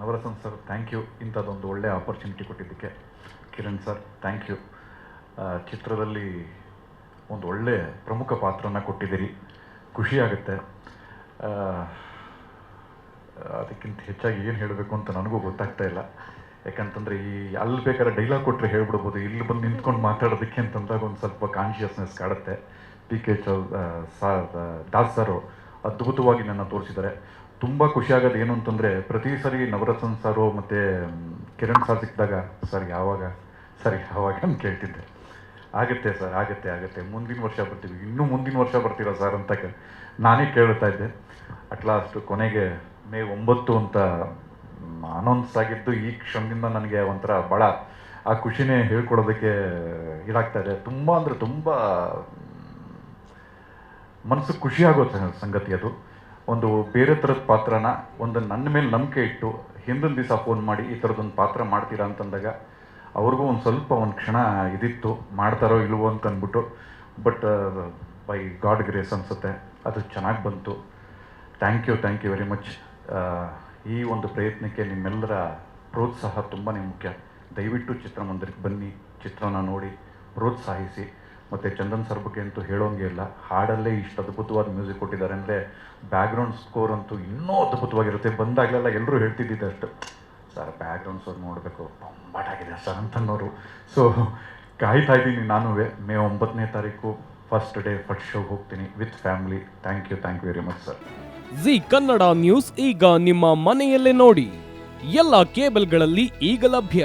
Navratna sir thank you ಇಂಥದ್ದೊಂದು ಒಳ್ಳೆಯ opportunity ಕೊಟ್ಟಿದ್ದಕ್ಕೆ. ಕಿರಣ್ ಸರ್ ಥ್ಯಾಂಕ್ ಯು ಚಿತ್ರದಲ್ಲಿ ಒಂದು ಒಳ್ಳೆಯ ಪ್ರಮುಖ ಪಾತ್ರನ ಕೊಟ್ಟಿದ್ದೀರಿ. ಖುಷಿಯಾಗುತ್ತೆ ಅದಕ್ಕಿಂತ ಹೆಚ್ಚಾಗಿ ಏನು ಹೇಳಬೇಕು ಅಂತ ನನಗೂ ಗೊತ್ತಾಗ್ತಾ ಇಲ್ಲ. ಯಾಕಂತಂದರೆ ಈ ಅಲ್ಲಿ ಬೇಕಾದ್ರೆ ಡೈಲಾಗ್ ಕೊಟ್ಟರೆ ಹೇಳ್ಬಿಡ್ಬೋದು. ಇಲ್ಲಿ ಬಂದು ನಿಂತ್ಕೊಂಡು ಮಾತಾಡೋದಕ್ಕೆ ಅಂತಂದಾಗ ಒಂದು ಸ್ವಲ್ಪ ಕಾನ್ಷಿಯಸ್ನೆಸ್ ಕಾಡುತ್ತೆ. ಪಿ ಕೆ ಚೌ ಸಾ, ದಾಸ್ ಸರು ಅದ್ಭುತವಾಗಿ ನನ್ನ ತೋರಿಸಿದ್ದಾರೆ. ತುಂಬ ಖುಷಿಯಾಗೋದು ಏನು ಅಂತಂದರೆ, ಪ್ರತಿ ಸರಿ ನವರತ್ನ ಸಾರು ಮತ್ತು ಕಿರಣ್ ಸಾರ್ ಸಿಕ್ಕಿದಾಗ, ಸರ್, ಯಾವಾಗ? ಸರ್, ಯಾವಾಗ? ಅಂತ ಕೇಳ್ತಿದ್ದೆ. ಆಗುತ್ತೆ ಸರ್, ಆಗುತ್ತೆ ಆಗುತ್ತೆ. ಮುಂದಿನ ವರ್ಷ ಬರ್ತೀವಿ. ಇನ್ನೂ ಮುಂದಿನ ವರ್ಷ ಬರ್ತೀರಾ ಸರ್ ಅಂತ ನಾನೇ ಕೇಳ್ತಾ ಇದ್ದೆ. ಅಟ್ ಲಾಸ್ಟ್ ಕೊನೆಗೆ ಮೇ ಒಂಬತ್ತು ಅಂತ ಅನೌನ್ಸ್ ಆಗಿದ್ದು, ಈ ಕ್ಷಣದಿಂದ ನನಗೆ ಒಂಥರ ಭಾಳ ಆ ಖುಷಿನೇ ಹೇಳ್ಕೊಡೋದಕ್ಕೆ ಇದಾಗ್ತಾ ಇದೆ. ತುಂಬ ಅಂದರೆ ತುಂಬ ಮನಸ್ಸು ಖುಷಿಯಾಗೋ ಸಂಗತಿ ಅದು. ಒಂದು ಬೇರೆ ಥರದ ಪಾತ್ರನ, ಒಂದು ನನ್ನ ಮೇಲೆ ನಂಬಿಕೆ ಇಟ್ಟು ಹಿಂದಿನ ದಿವಸ ಫೋನ್ ಮಾಡಿ ಈ ಥರದೊಂದು ಪಾತ್ರ ಮಾಡ್ತೀರಾ ಅಂತಂದಾಗ ಅವ್ರಿಗೂ ಒಂದು ಸ್ವಲ್ಪ ಒಂದು ಕ್ಷಣ ಇದಿತ್ತು, ಮಾಡ್ತಾರೋ ಇಲ್ವೋ ಅಂತ ಅಂದ್ಬಿಟ್ಟು ಬಟ್ ಬೈ ಗಾಡ್ ಗ್ರೇಸ್ ಅನಿಸುತ್ತೆ, ಅದು ಚೆನ್ನಾಗಿ ಬಂತು. Thank you thank you very much ಈ ಒಂದು ಪ್ರಯತ್ನಕ್ಕೆ ನಿಮ್ಮೆಲ್ಲರ ಪ್ರೋತ್ಸಾಹ ತುಂಬಾ ಮುಖ್ಯ. ದಯವಿಟ್ಟು ಚಿತ್ರಮಂದಿರಕ್ಕೆ ಬನ್ನಿ, ಚಿತ್ರನ ನೋಡಿ, ಪ್ರೋತ್ಸಾಹಿಸಿ. ಮತ್ತು ಚಂದನ್ ಸರ್ ಅಂತೂ ಹೇಳೋಂಗೆ ಇಲ್ಲ. ಹಾಡಲ್ಲೇ ಇಷ್ಟು ಅದ್ಭುತವಾದ ಮ್ಯೂಸಿಕ್ ಕೊಟ್ಟಿದ್ದಾರೆ ಅಂದರೆ ಬ್ಯಾಕ್ಗ್ರೌಂಡ್ ಸ್ಕೋರ್ ಅಂತೂ ಇನ್ನೂ ಅದ್ಭುತವಾಗಿರುತ್ತೆ. ಬಂದಾಗಲೆಲ್ಲ ಎಲ್ಲರೂ ಹೇಳ್ತಿದ್ದಿದ್ದು ಅಷ್ಟು. ಸರ್ ಬ್ಯಾಕ್ಗ್ರೌಂಡ್ ಸ್ಕೋರ್ ನೋಡಬೇಕು. ಬೊಂಬಾಟಾಗಿದೆ ಸರ್ ಅಂತನ್ನೋರು. ಸೊ ಕಾಯ್ತಾ ಇದ್ದೀನಿ ನಾನು. ಮೇ ಒಂಬತ್ತನೇ ತಾರೀಕು ಫಸ್ಟ್ ಡೇ ಫಸ್ಟ್ ಶೋ ಹೋಗ್ತೀನಿ with family thank you thank you very much sir Zee Kannada news ಈಗ ನಿಮ್ಮ ಮನೆಯಲ್ಲೇ ನೋಡಿ. ಎಲ್ಲ ಕೇಬಲ್ಗಳಲ್ಲಿ ಈಗ ಲಭ್ಯ.